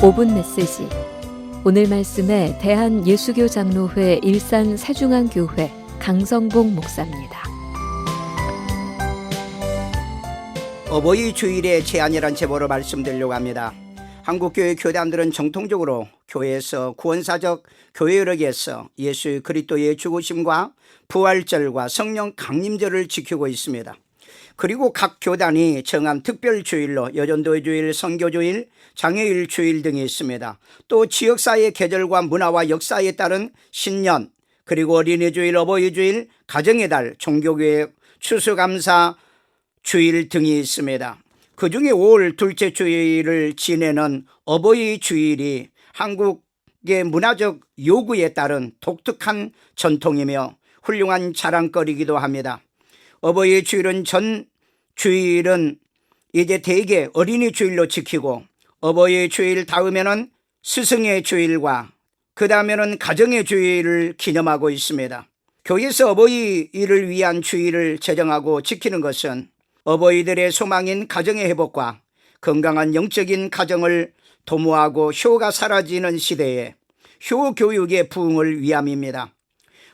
5분 메시지 오늘 말씀에 대한 예수교 장로회 일산 세중앙교회 강성봉 목사입니다. 어버이 주일의 제안이란 제보로 말씀드리려고 합니다. 한국교회 교단들은 정통적으로 교회에서 구원사적 교회력에서 예수 그리스도의 죽으심과 부활절과 성령 강림절을 지키고 있습니다. 그리고 각 교단이 정한 특별 주일로 여전도의 주일, 선교주일, 장애일 주일 등이 있습니다. 또 지역사회 계절과 문화와 역사에 따른 신년, 그리고 어린이 주일, 어버이 주일, 가정의 달, 종교교회, 추수감사 주일 등이 있습니다. 그 중에 5월 둘째 주일을 지내는 어버이 주일이 한국의 문화적 요구에 따른 독특한 전통이며 훌륭한 자랑거리기도 합니다. 어버이 주일은 전 주일은 이제 대개 어린이 주일로 지키고 어버이 주일 다음에는 스승의 주일과 그 다음에는 가정의 주일을 기념하고 있습니다. 교회에서 어버이를 위한 주일을 제정하고 지키는 것은 어버이들의 소망인 가정의 회복과 건강한 영적인 가정을 도모하고 효가 사라지는 시대에 효 교육의 부흥을 위함입니다.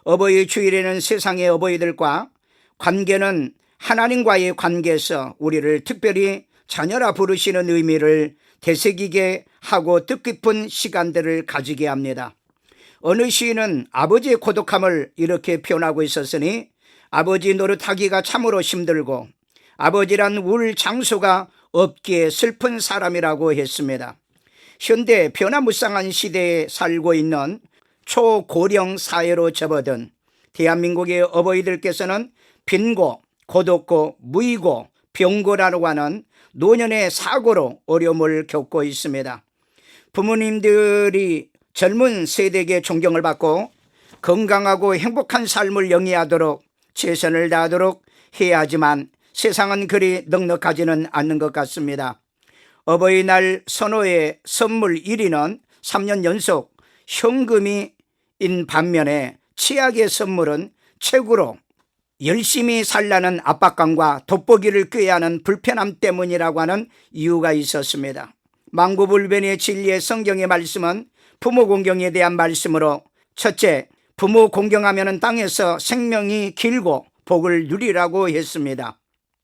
어버이 주일에는 세상의 어버이들과 관계는 하나님과의 관계에서 우리를 특별히 자녀라 부르시는 의미를 되새기게 하고 뜻깊은 시간들을 가지게 합니다. 어느 시인은 아버지의 고독함을 이렇게 표현하고 있었으니 아버지 노릇하기가 참으로 힘들고 아버지란 울 장소가 없기에 슬픈 사람이라고 했습니다. 현대 변화무쌍한 시대에 살고 있는 초고령 사회로 접어든 대한민국의 어버이들께서는 빈고, 고독고, 무의고, 병고라고 하는 노년의 사고로 어려움을 겪고 있습니다. 부모님들이 젊은 세대에게 존경을 받고 건강하고 행복한 삶을 영위하도록 최선을 다하도록 해야 하지만 세상은 그리 넉넉하지는 않는 것 같습니다. 어버이날 선호의 선물 1위는 3년 연속 현금이 인 반면에 치약의 선물은 최고로 열심히 살라는 압박감과 돋보기를 꾀야 하는 불편함 때문이라고 하는 이유가 있었습니다. 망고불변의 진리의 성경의 말씀은 부모 공경에 대한 말씀으로 첫째, 부모 공경하면 땅에서 생명이 길고 복을 누리라고 했습니다.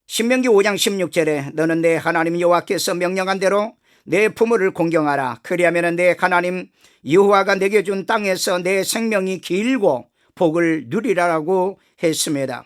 신명기 5장 16절에 너는 내 하나님 여호와께서 명령한 대로 내 부모를 공경하라. 그리하면 내 하나님 여호와가 내게 준 땅에서 내 생명이 길고 복을 누리라라고 했습니다.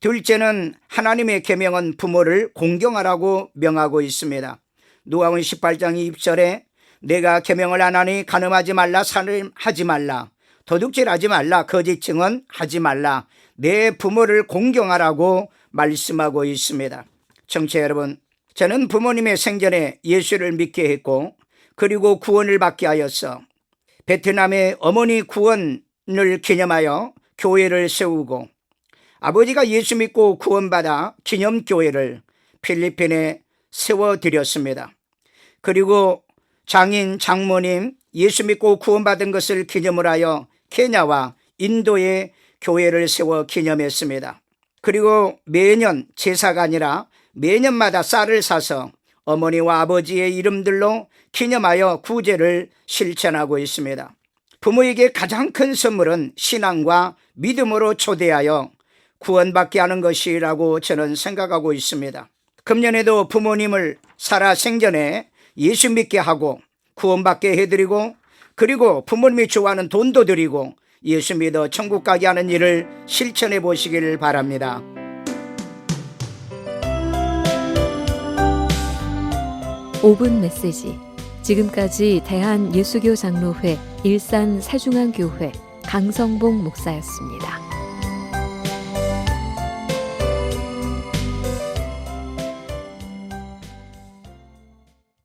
둘째는 하나님의 계명은 부모를 공경하라고 명하고 있습니다. 누가복음 18장 2절에 내가 계명을 안 하니 간음하지 말라 살인하지 말라 도둑질하지 말라 거짓 증언 하지 말라 내 부모를 공경하라고 말씀하고 있습니다. 청취자 여러분 저는 부모님의 생전에 예수를 믿게 했고 그리고 구원을 받게 하였어 베트남의 어머니 구원 을 기념하여 교회를 세우고 아버지가 예수 믿고 구원받아 기념교회를 필리핀에 세워드렸습니다. 그리고 장인, 장모님 예수 믿고 구원받은 것을 기념을 하여 케냐와 인도에 교회를 세워 기념했습니다. 그리고 매년 제사가 아니라 매년마다 쌀을 사서 어머니와 아버지의 이름들로 기념하여 구제를 실천하고 있습니다. 부모에게 가장 큰 선물은 신앙과 믿음으로 초대하여 구원받게 하는 것이라고 저는 생각하고 있습니다. 금년에도 부모님을 살아 생전에 예수 믿게 하고 구원받게 해드리고 그리고 부모님이 좋아하는 돈도 드리고 예수 믿어 천국 가게 하는 일을 실천해 보시기를 바랍니다. 오분 메시지 지금까지 대한 예수교 장로회 일산 세중앙교회 강성봉 목사였습니다.